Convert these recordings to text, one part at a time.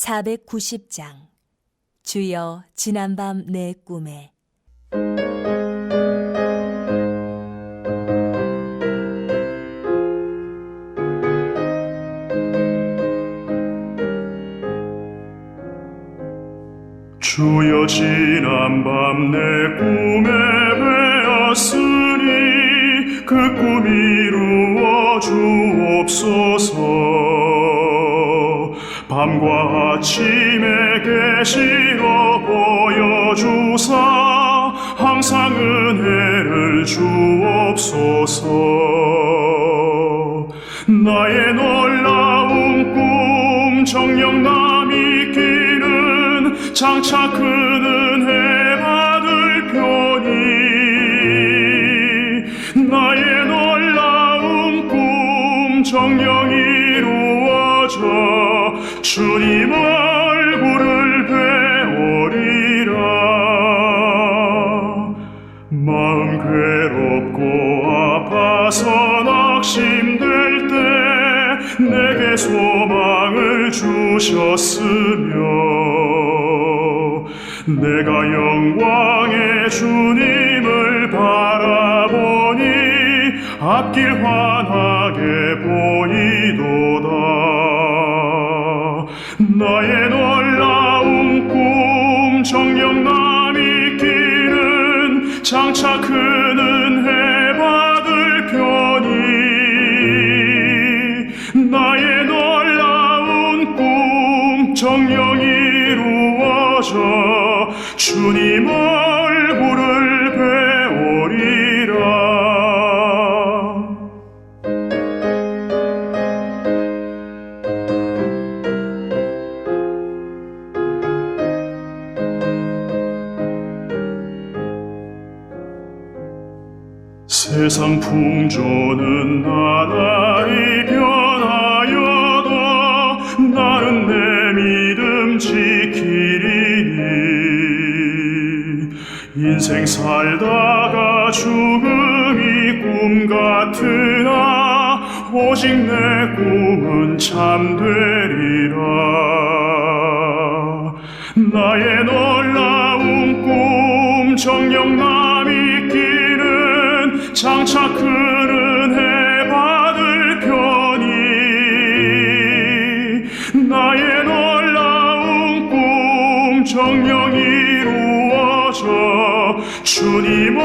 490장. 주여 지난밤 내 꿈에. 주여 지난밤 내 꿈에 배었으니 그 꿈 이 루어 주옵소서 밤과 아침에 계시러 보여주사 항상 은혜를 주옵소서. 나의 놀라운 꿈 정녕 남이 끼는 장차 큰은 주님 얼굴을 배우리라. 마음 괴롭고 아파서 낙심될 때 내게 소망을 주셨으며 내가 영광의 주님을 바라보니 앞길 환 장차 큰 은혜 받을 편이. 나의 놀라운 꿈 정녕 이루어져 주님 나의 놀라운 꿈 정녕 남이 끼는 장차 큰 은혜 받을 편이. 나의 놀라운 꿈 정녕 이루어져 주님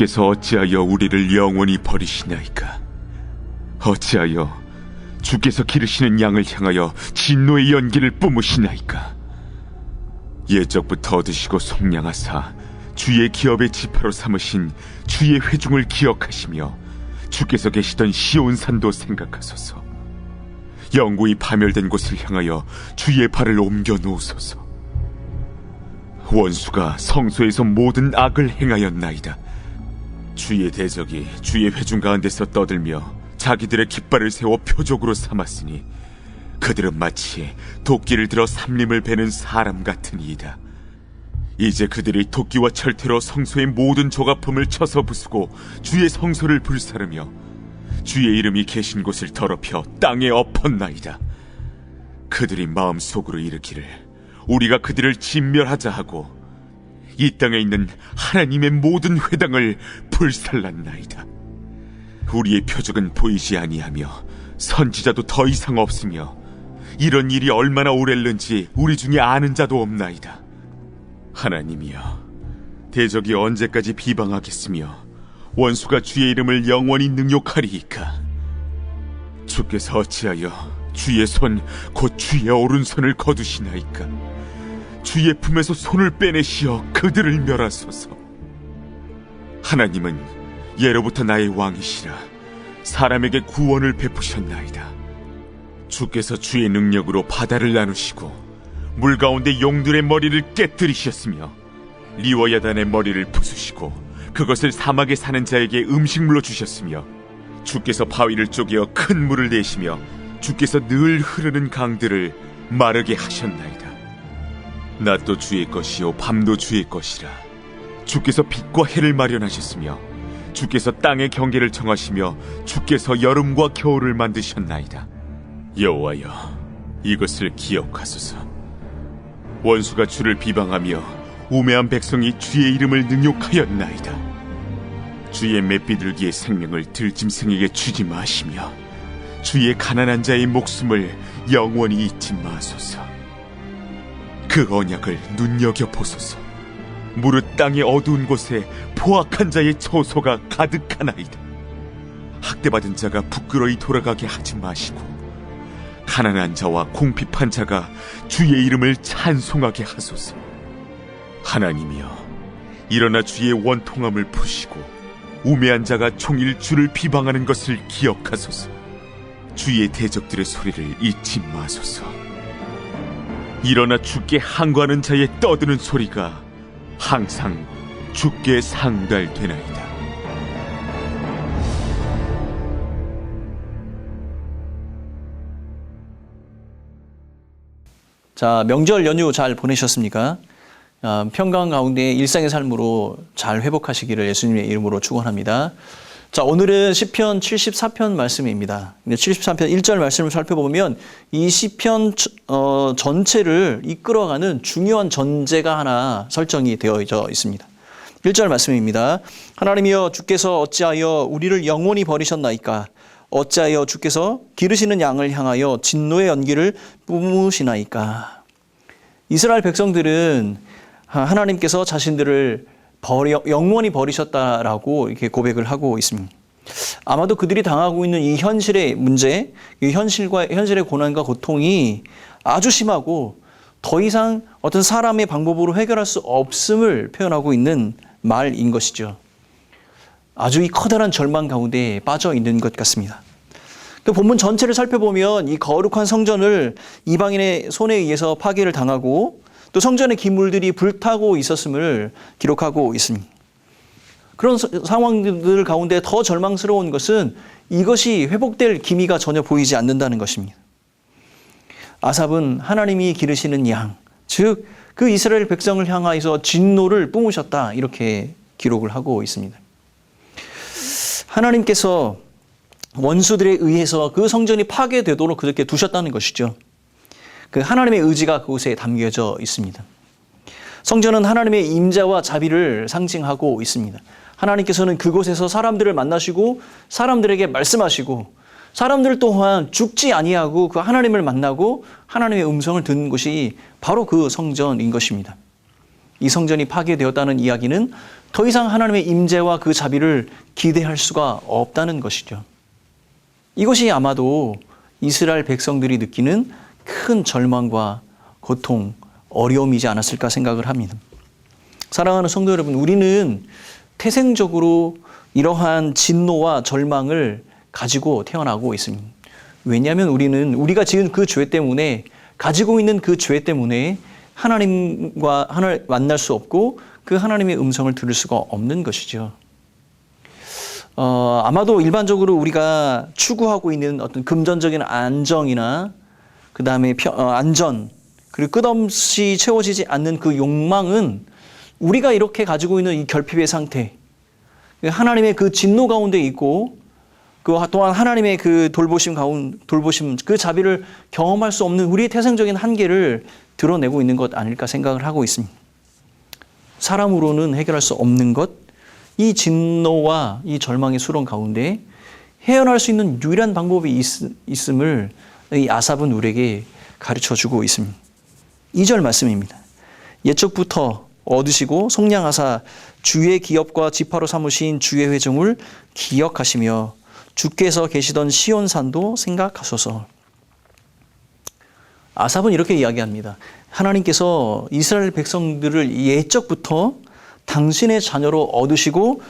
주께서 어찌하여 우리를 영원히 버리시나이까? 어찌하여 주께서 기르시는 양을 향하여 진노의 연기를 뿜으시나이까? 옛적부터 얻으시고 속량하사 주의 기업의 지파로 삼으신 주의 회중을 기억하시며 주께서 계시던 시온산도 생각하소서. 영구히 파멸된 곳을 향하여 주의 발을 옮겨 놓으소서. 원수가 성소에서 모든 악을 행하였나이다. 주의 대적이 주의 회중 가운데서 떠들며 자기들의 깃발을 세워 표적으로 삼았으니 그들은 마치 도끼를 들어 삼림을 베는 사람 같으니이다. 이제 그들이 도끼와 철퇴로 성소의 모든 조각품을 쳐서 부수고 주의 성소를 불사르며 주의 이름이 계신 곳을 더럽혀 땅에 엎었나이다. 그들이 마음속으로 이르기를 우리가 그들을 진멸하자 하고 이 땅에 있는 하나님의 모든 회당을 불살랐나이다. 우리의 표적은 보이지 아니하며 선지자도 더 이상 없으며 이런 일이 얼마나 오랬는지 우리 중에 아는 자도 없나이다. 하나님이여, 대적이 언제까지 비방하겠으며 원수가 주의 이름을 영원히 능욕하리이까? 주께서 어찌하여 주의 손 곧 주의 오른손을 거두시나이까? 주의 품에서 손을 빼내시어 그들을 멸하소서. 하나님은 예로부터 나의 왕이시라 사람에게 구원을 베푸셨나이다. 주께서 주의 능력으로 바다를 나누시고 물 가운데 용들의 머리를 깨뜨리셨으며 리워야단의 머리를 부수시고 그것을 사막에 사는 자에게 음식물로 주셨으며 주께서 바위를 쪼개어 큰 물을 내시며 주께서 늘 흐르는 강들을 마르게 하셨나이다. 낮도 주의 것이요 밤도 주의 것이라. 주께서 빛과 해를 마련하셨으며 주께서 땅의 경계를 정하시며 주께서 여름과 겨울을 만드셨나이다. 여호와여 이것을 기억하소서. 원수가 주를 비방하며 우매한 백성이 주의 이름을 능욕하였나이다. 주의 맷비둘기의 생명을 들짐승에게 주지 마시며 주의 가난한 자의 목숨을 영원히 잊지 마소서. 그 언약을 눈여겨 보소서. 무릇 땅의 어두운 곳에 포악한 자의 처소가 가득하나이다. 학대받은 자가 부끄러이 돌아가게 하지 마시고 가난한 자와 궁핍한 자가 주의 이름을 찬송하게 하소서. 하나님이여, 일어나 주의 원통함을 푸시고 우매한 자가 종일 주를 비방하는 것을 기억하소서. 주의 대적들의 소리를 잊지 마소서. 일어나 주께 항거하는 자의 떠드는 소리가 항상 주께 상달되나이다. 자, 명절 연휴 잘 보내셨습니까? 아, 평강 가운데 일상의 삶으로 잘 회복하시기를 예수님의 이름으로 축원합니다. 자, 오늘은 시편 74편 말씀입니다. 74편 1절 말씀을 살펴보면 이 시편 어, 전체를 이끌어가는 중요한 전제가 하나 설정이 되어져 있습니다. 1절 말씀입니다. 하나님이여 주께서 어찌하여 우리를 영원히 버리셨나이까? 어찌하여 주께서 기르시는 양을 향하여 진노의 연기를 뿜으시나이까? 이스라엘 백성들은 하나님께서 자신들을 버려, 영원히 버리셨다라고 이렇게 고백을 하고 있습니다. 아마도 그들이 당하고 있는 이 현실의 문제, 이 현실과 현실의 고난과 고통이 아주 심하고 더 이상 어떤 사람의 방법으로 해결할 수 없음을 표현하고 있는 말인 것이죠. 아주 이 커다란 절망 가운데 빠져 있는 것 같습니다. 그 본문 전체를 살펴보면 이 거룩한 성전을 이방인의 손에 의해서 파괴를 당하고 또 성전의 기물들이 불타고 있었음을 기록하고 있습니다. 그런 상황들 가운데 더 절망스러운 것은 이것이 회복될 기미가 전혀 보이지 않는다는 것입니다. 아삽은 하나님이 기르시는 양, 즉 그 이스라엘 백성을 향하여서 진노를 뿜으셨다 이렇게 기록을 하고 있습니다. 하나님께서 원수들에 의해서 그 성전이 파괴되도록 그렇게 두셨다는 것이죠. 그 하나님의 의지가 그곳에 담겨져 있습니다. 성전은 하나님의 임자와 자비를 상징하고 있습니다. 하나님께서는 그곳에서 사람들을 만나시고 사람들에게 말씀하시고 사람들 또한 죽지 아니하고 그 하나님을 만나고 하나님의 음성을 듣는 곳이 바로 그 성전인 것입니다. 이 성전이 파괴되었다는 이야기는 더 이상 하나님의 임재와 그 자비를 기대할 수가 없다는 것이죠. 이것이 아마도 이스라엘 백성들이 느끼는 큰 절망과 고통, 어려움이지 않았을까 생각을 합니다. 사랑하는 성도 여러분, 우리는 태생적으로 이러한 진노와 절망을 가지고 태어나고 있습니다. 왜냐하면 우리는 우리가 지은 그 죄 때문에 가지고 있는 그 죄 때문에 하나님과 하나님 만날 수 없고 그 하나님의 음성을 들을 수가 없는 것이죠. 어, 아마도 일반적으로 우리가 추구하고 있는 어떤 금전적인 안정이나 그 다음에 어, 안전 그리고 끝없이 채워지지 않는 그 욕망은 우리가 이렇게 가지고 있는 이 결핍의 상태, 하나님의 그 진노 가운데 있고 그 또한 하나님의 그 돌보심 가운 돌보심 그 자비를 경험할 수 없는 우리의 태생적인 한계를 드러내고 있는 것 아닐까 생각을 하고 있습니다. 사람으로는 해결할 수 없는 것, 이 진노와 이 절망의 수렁 가운데 헤어날 수 있는 유일한 방법이 있, 있음을 이 아삽은 우리에게 가르쳐 주고 있습니다. 2절 말씀입니다. 옛적부터 얻으시고 속량하사 주의 기업과 지파로 삼으신 주의 회중을 기억하시며 주께서 계시던 시온산도 생각하소서. 아삽은 이렇게 이야기합니다. 하나님께서 이스라엘 백성들을 옛적부터 당신의 자녀로 얻으시고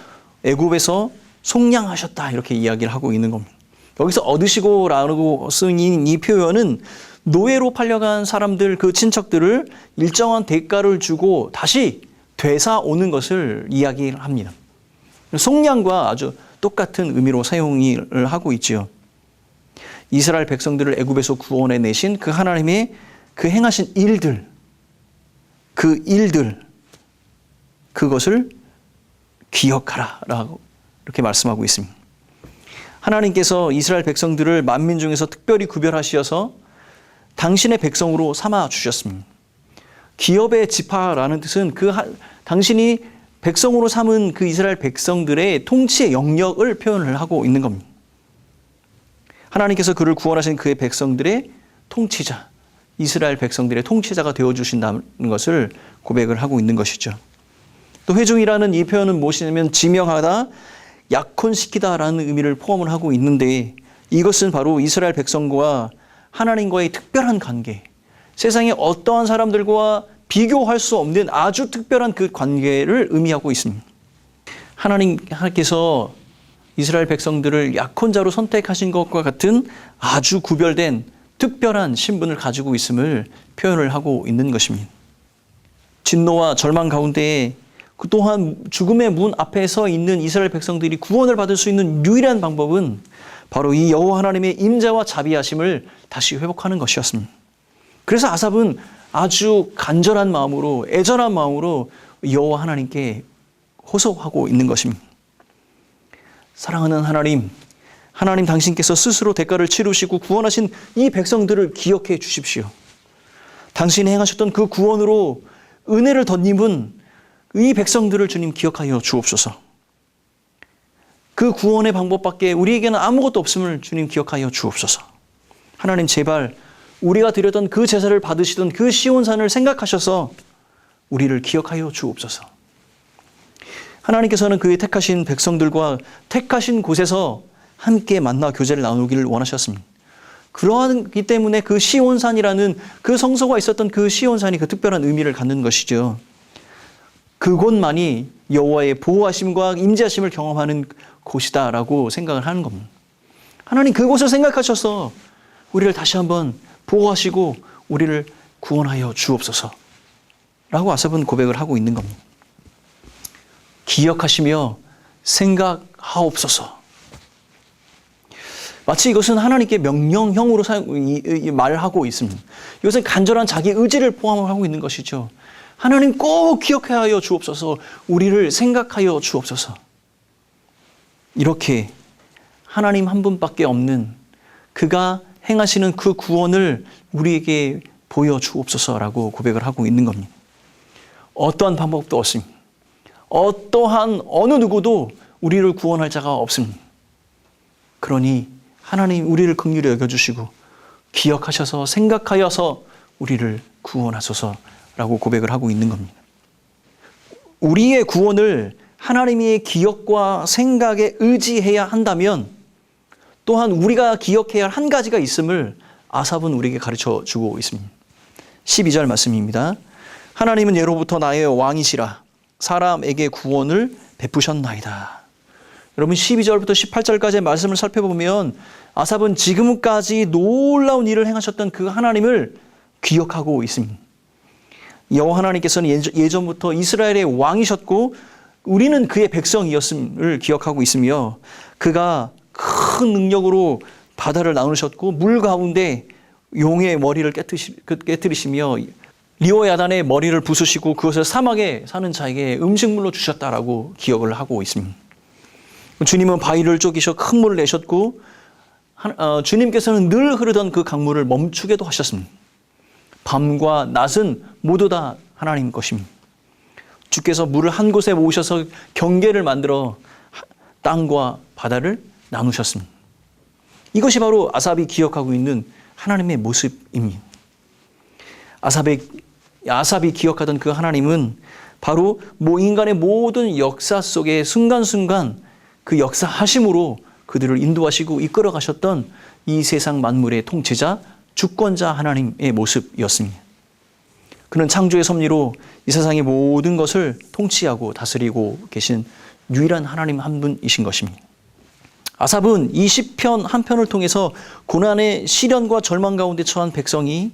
애굽에서 속량하셨다 이렇게 이야기를 하고 있는 겁니다. 여기서 얻으시고라고 쓴 이 표현은 노예로 팔려간 사람들 그 친척들을 일정한 대가를 주고 다시 되사 오는 것을 이야기를 합니다. 속량과 아주 똑같은 의미로 사용을 하고 있지요. 이스라엘 백성들을 애굽에서 구원해 내신 그 하나님의 그 행하신 일들 그 일들 그것을 기억하라라고 이렇게 말씀하고 있습니다. 하나님께서 이스라엘 백성들을 만민 중에서 특별히 구별하시어서 당신의 백성으로 삼아 주셨습니다. 기업의 지파라는 뜻은 그 하- 당신이 백성으로 삼은 그 이스라엘 백성들의 통치의 영역을 표현을 하고 있는 겁니다. 하나님께서 그를 구원하신 그의 백성들의 통치자, 이스라엘 백성들의 통치자가 되어 주신다는 것을 고백을 하고 있는 것이죠. 또 회중이라는 이 표현은 무엇이냐면 지명하다, 약혼시키다라는 의미를 포함을 하고 있는데 이것은 바로 이스라엘 백성과 하나님과의 특별한 관계, 세상의 어떠한 사람들과 비교할 수 없는 아주 특별한 그 관계를 의미하고 있습니다. 하나님께서 이스라엘 백성들을 약혼자로 선택하신 것과 같은 아주 구별된 특별한 신분을 가지고 있음을 표현을 하고 있는 것입니다. 진노와 절망 가운데에 그 또한 죽음의 문 앞에 서 있는 이스라엘 백성들이 구원을 받을 수 있는 유일한 방법은 바로 이 여호와 하나님의 임재와 자비하심을 다시 회복하는 것이었습니다. 그래서 아삽은 아주 간절한 마음으로 애절한 마음으로 여호와 하나님께 호소하고 있는 것입니다. 사랑하는 하나님, 하나님 당신께서 스스로 대가를 치르시고 구원하신 이 백성들을 기억해 주십시오. 당신이 행하셨던 그 구원으로 은혜를 덧입은 이 백성들을 주님 기억하여 주옵소서. 그 구원의 방법밖에 우리에게는 아무것도 없음을 주님 기억하여 주옵소서. 하나님 제발 우리가 드렸던 그 제사를 받으시던 그 시온산을 생각하셔서 우리를 기억하여 주옵소서. 하나님께서는 그의 택하신 백성들과 택하신 곳에서 함께 만나 교제를 나누기를 원하셨습니다. 그러하기 때문에 그 시온산이라는 그 성소가 있었던 그 시온산이 그 특별한 의미를 갖는 것이죠. 그곳만이 여호와의 보호하심과 임재하심을 경험하는 곳이다라고 생각을 하는 겁니다. 하나님 그곳을 생각하셔서 우리를 다시 한번 보호하시고 우리를 구원하여 주옵소서. 라고 아삽은 고백을 하고 있는 겁니다. 기억하시며 생각하옵소서. 마치 이것은 하나님께 명령형으로 말하고 있습니다. 이것은 간절한 자기 의지를 포함하고 있는 것이죠. 하나님 꼭 기억하여 주옵소서. 우리를 생각하여 주옵소서. 이렇게 하나님 한 분밖에 없는 그가 행하시는 그 구원을 우리에게 보여주옵소서라고 고백을 하고 있는 겁니다. 어떠한 방법도 없습니다. 어떠한 어느 누구도 우리를 구원할 자가 없습니다. 그러니 하나님 우리를 긍휼히 여겨주시고 기억하셔서 생각하여서 우리를 구원하소서 라고 고백을 하고 있는 겁니다. 우리의 구원을 하나님의 기억과 생각에 의지해야 한다면 또한 우리가 기억해야 할 한 가지가 있음을 아삽은 우리에게 가르쳐 주고 있습니다. 12절 말씀입니다. 하나님은 예로부터 나의 왕이시라 사람에게 구원을 베푸셨나이다. 여러분 12절부터 18절까지의 말씀을 살펴보면 아삽은 지금까지 놀라운 일을 행하셨던 그 하나님을 기억하고 있습니다. 여호와 하나님께서는 예전- 예전부터 이스라엘의 왕이셨고 우리는 그의 백성이었음을 기억하고 있으며 그가 큰 능력으로 바다를 나누셨고 물 가운데 용의 머리를 깨뜨리시며 리오야단의 머리를 부수시고 그것을 사막에 사는 자에게 음식물로 주셨다라고 기억을 하고 있습니다. 주님은 바위를 쪼기셔 큰 물을 내셨고 하- 어, 주님께서는 늘 흐르던 그 강물을 멈추게도 하셨습니다. 밤과 낮은 모두 다 하나님 것입니다. 주께서 물을 한 곳에 모으셔서 경계를 만들어 하- 땅과 바다를 나누셨습니다. 이것이 바로 아삽이 기억하고 있는 하나님의 모습입니다. 아삽의 아삽이 기억하던 그 하나님은 바로 모 인간의 모든 역사 속에 순간순간 그 역사 하심으로 그들을 인도하시고 이끌어 가셨던 이 세상 만물의 통치자, 주권자 하나님의 모습이었습니다. 그는 창조의 섭리로 이 세상의 모든 것을 통치하고 다스리고 계신 유일한 하나님 한 분이신 것입니다. 아삽은 이 시편 한 편을 통해서 고난의 시련과 절망 가운데 처한 백성이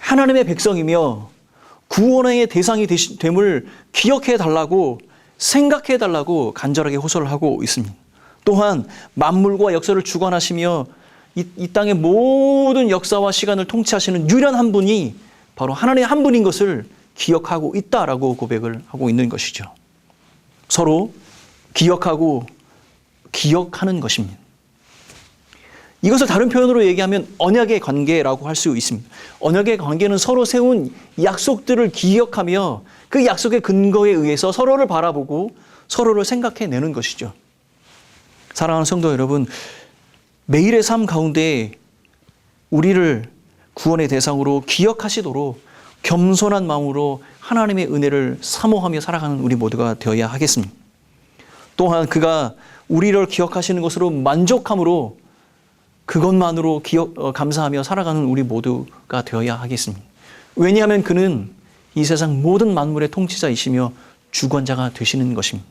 하나님의 백성이며 구원의 대상이 됨을 기억해 달라고 생각해 달라고 간절하게 호소를 하고 있습니다. 또한 만물과 역사를 주관하시며 이, 이 땅의 모든 역사와 시간을 통치하시는 유일한 한 분이 바로 하나님의 한 분인 것을 기억하고 있다라고 고백을 하고 있는 것이죠. 서로 기억하고 기억하는 것입니다. 이것을 다른 표현으로 얘기하면 언약의 관계라고 할 수 있습니다. 언약의 관계는 서로 세운 약속들을 기억하며 그 약속의 근거에 의해서 서로를 바라보고 서로를 생각해 내는 것이죠. 사랑하는 성도 여러분, 매일의 삶 가운데 우리를 구원의 대상으로 기억하시도록 겸손한 마음으로 하나님의 은혜를 사모하며 살아가는 우리 모두가 되어야 하겠습니다. 또한 그가 우리를 기억하시는 것으로 만족함으로 그것만으로 기억, 어, 감사하며 살아가는 우리 모두가 되어야 하겠습니다. 왜냐하면 그는 이 세상 모든 만물의 통치자이시며 주권자가 되시는 것입니다.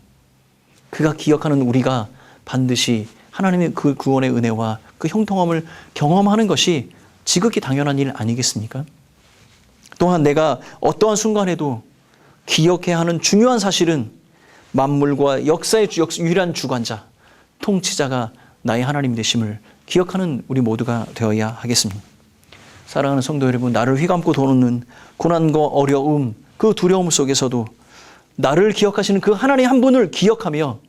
그가 기억하는 우리가 반드시 하나님의 그 구원의 은혜와 그 형통함을 경험하는 것이 지극히 당연한 일 아니겠습니까? 또한 내가 어떠한 순간에도 기억해야 하는 중요한 사실은 만물과 역사의 주- 역- 유일한 주관자, 통치자가 나의 하나님 되심을 기억하는 우리 모두가 되어야 하겠습니다. 사랑하는 성도 여러분, 나를 휘감고 도는 고난과 어려움, 그 두려움 속에서도 나를 기억하시는 그 하나님 한 분을 기억하며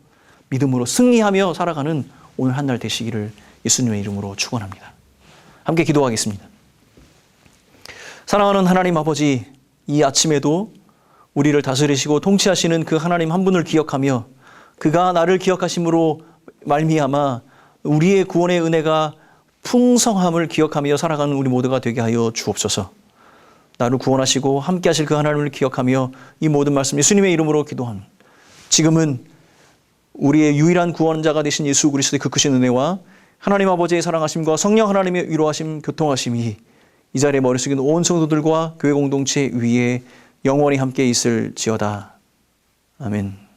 믿음으로 승리하며 살아가는 오늘 한 날 되시기를 예수님의 이름으로 축원합니다. 함께 기도하겠습니다. 사랑하는 하나님 아버지, 이 아침에도 우리를 다스리시고 통치하시는 그 하나님 한 분을 기억하며 그가 나를 기억하심으로 말미암아 우리의 구원의 은혜가 풍성함을 기억하며 살아가는 우리 모두가 되게 하여 주옵소서. 나를 구원하시고 함께 하실 그 하나님을 기억하며 이 모든 말씀 예수님의 이름으로 기도합니다. 지금은 우리의 유일한 구원자가 되신 예수 그리스도의 그 크신 은혜와 하나님 아버지의 사랑하심과 성령 하나님의 위로하심 교통하심이 이 자리에 머릿속에 있는 온 성도들과 교회 공동체 위에 영원히 함께 있을지어다. 아멘.